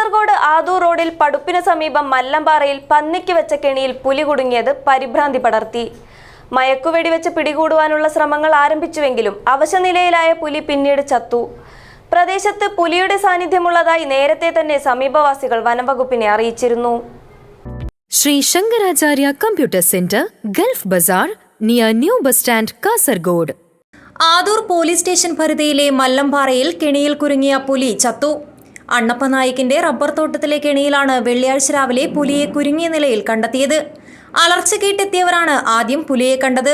കാസർഗോഡ് ആദൂർ റോഡിൽ പടുപ്പിന് സമീപം മല്ലമ്പാറയിൽ പന്നിക്ക് വെച്ച കെണിയിൽ പുലി കുടുങ്ങിയത് പരിഭ്രാന്തി പടർത്തി. മയക്കുവെടി വെച്ച് പിടികൂടുവാനുള്ള ശ്രമങ്ങൾ ആരംഭിച്ചുവെങ്കിലും അവശനിലയിലായ പുലി പിന്നീട് ചത്തു. പ്രദേശത്ത് പുലിയുടെ സാന്നിധ്യമുള്ളതായി നേരത്തെ തന്നെ സമീപവാസികൾ വനംവകുപ്പിനെ അറിയിച്ചിരുന്നു. Shri Shankaracharya computer centre Gulf Bazar near new bus stand Kasaragod. Adoor police station പരിധിയിലെ മല്ലമ്പാറയിൽ കെണിയിൽ കുരുങ്ങിയ പുലി ചത്തു. അണ്ണപ്പ നായിക്കിന്റെ റബ്ബർ തോട്ടത്തിലെ കെണിയിലാണ് വെള്ളിയാഴ്ച രാവിലെ പുലിയെ കുരുങ്ങിയ നിലയിൽ കണ്ടെത്തിയത്. അലർച്ച കേട്ടെത്തിയവരാണ് ആദ്യം പുലിയെ കണ്ടത്.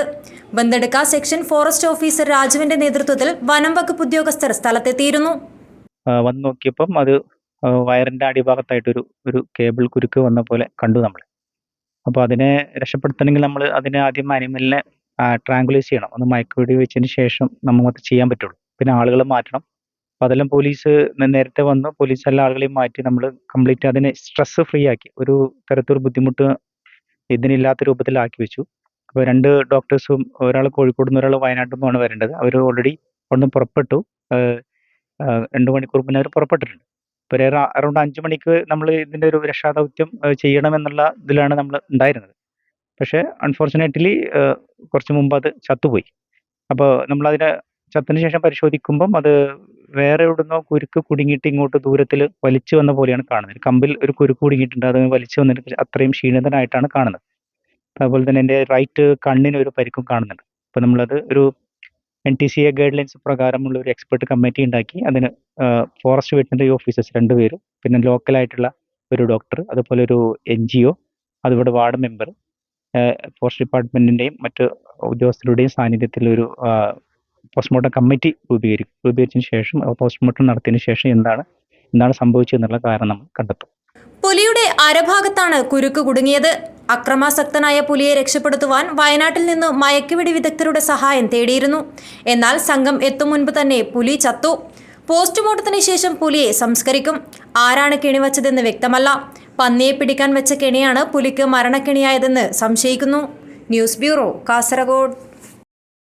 ബന്തെടുക്ക സെക്ഷൻ ഫോറസ്റ്റ് ഓഫീസർ രാജുവിന്റെ നേതൃത്വത്തിൽ വനം വകുപ്പ് ഉദ്യോഗസ്ഥർ സ്ഥലത്തെത്തിയിരുന്നു. വന്ന് നോക്കിയപ്പം അത് വയറിന്റെ അടിഭാഗത്തായിട്ടൊരു ഒരു കേബിൾ കുരുക്ക് വന്ന പോലെ കണ്ടു നമ്മൾ അപ്പോൾ അതിനെ രക്ഷപ്പെടുത്തണമെങ്കിൽ നമ്മൾ അതിനെ ആദ്യം അനിമലിനെ ട്രാങ്കുലൈസ് ചെയ്യണം. ഒന്ന് മയക്കുവെടി വെച്ചതിന് ശേഷം നമുക്ക് ചെയ്യാൻ പറ്റുള്ളൂ. പിന്നെ ആളുകളെ മാറ്റണം. അപ്പോൾ അതെല്ലാം പോലീസ് നേരത്തെ വന്നു. പോലീസ് എല്ലാ ആളുകളെയും മാറ്റി നമ്മൾ കംപ്ലീറ്റ് അതിനെ സ്ട്രെസ് ഫ്രീ ആക്കി. ഒരു തരത്തൊരു ബുദ്ധിമുട്ട് ഇതിനില്ലാത്ത രൂപത്തിലാക്കി വെച്ചു. അപ്പോൾ രണ്ട് ഡോക്ടേഴ്സും ഒരാൾ കോഴിക്കോട് നിന്ന് ഒരാൾ വയനാട്ടിൽ നിന്നാണ് വരേണ്ടത്. അവർ ഓൾറെഡി ഒന്ന് പുറപ്പെട്ടു. രണ്ട് മണിക്കൂർ മുന്നേ അവർ പുറപ്പെട്ടിട്ടുണ്ട്. ഇപ്പോൾ ഒരു അറൗണ്ട് അഞ്ച് മണിക്ക് നമ്മൾ ഇതിന്റെ ഒരു രക്ഷാദൗത്യം ചെയ്യണമെന്നുള്ള ഇതിലാണ് നമ്മൾ ഉണ്ടായിരുന്നത്. പക്ഷേ അൺഫോർച്ചുനേറ്റ്ലി കുറച്ച് മുമ്പ് അത് ചത്തുപോയി. അപ്പോൾ നമ്മളതിനെ ചത്തിന് ശേഷം പരിശോധിക്കുമ്പം അത് വേറെ എവിടുന്നോ കുരുക്ക് കുടുങ്ങിയിട്ട് ഇങ്ങോട്ട് ദൂരത്തിൽ വലിച്ചു വന്ന പോലെയാണ് കാണുന്നത്. കമ്പിൽ ഒരു കുരുക്ക് കുടുങ്ങിയിട്ടുണ്ട്. അത് വലിച്ചു വന്നിട്ട് അത്രയും ക്ഷീണിതനായിട്ടാണ് കാണുന്നത്. അതുപോലെ തന്നെ എന്റെ റൈറ്റ് കണ്ണിന് ഒരു പരിക്കും കാണുന്നുണ്ട്. അപ്പോൾ നമ്മളത് ഒരു N T C A guidelines പ്രകാരമുള്ള ഒരു എക്സ്പെർട്ട് കമ്മിറ്റി ഉണ്ടാക്കി അതിന് ഫോറസ്റ്റ് വെറ്റിനറി ഓഫീസേഴ്സ് രണ്ടുപേരും പിന്നെ ലോക്കലായിട്ടുള്ള ഒരു ഡോക്ടർ അതുപോലെ ഒരു എൻ ജി ഒ അതുപോലെ വാർഡ് മെമ്പർ ഫോറസ്റ്റ് ഡിപ്പാർട്ട്മെന്റിന്റെയും മറ്റ് ഉദ്യോഗസ്ഥരുടെയും സാന്നിധ്യത്തിൽ ഒരു പോസ്റ്റ്മോർട്ടം കമ്മിറ്റി രൂപീകരിക്കും രൂപീകരിച്ചതിന് ശേഷം പോസ്റ്റ്മോർട്ടം നടത്തിയതിനു ശേഷം എന്താണ് എന്താണ് സംഭവിച്ചതെന്നുള്ള കാരണം നമ്മൾ കണ്ടെത്തും. പുലിയുടെ അരഭാഗത്താണ് കുരുക്ക് കുടുങ്ങിയത്. അക്രമാസക്തനായ പുലിയെ രക്ഷപ്പെടുത്തുവാൻ വയനാട്ടിൽ നിന്ന് മയക്കുവെടി വിദഗ്ധരുടെ സഹായം തേടിയിരുന്നു. എന്നാൽ സംഘം എത്തും മുൻപ് തന്നെ പുലി ചത്തു. പോസ്റ്റ്മോർട്ടത്തിന് ശേഷം പുലിയെ സംസ്കരിക്കും. ആരാണ് കെണിവച്ചതെന്ന് വ്യക്തമല്ല. പന്നിയെ പിടിക്കാൻ വെച്ച കെണിയാണ് പുലിക്ക് മരണക്കെണിയായതെന്ന് സംശയിക്കുന്നു. News bureau Kasaragod.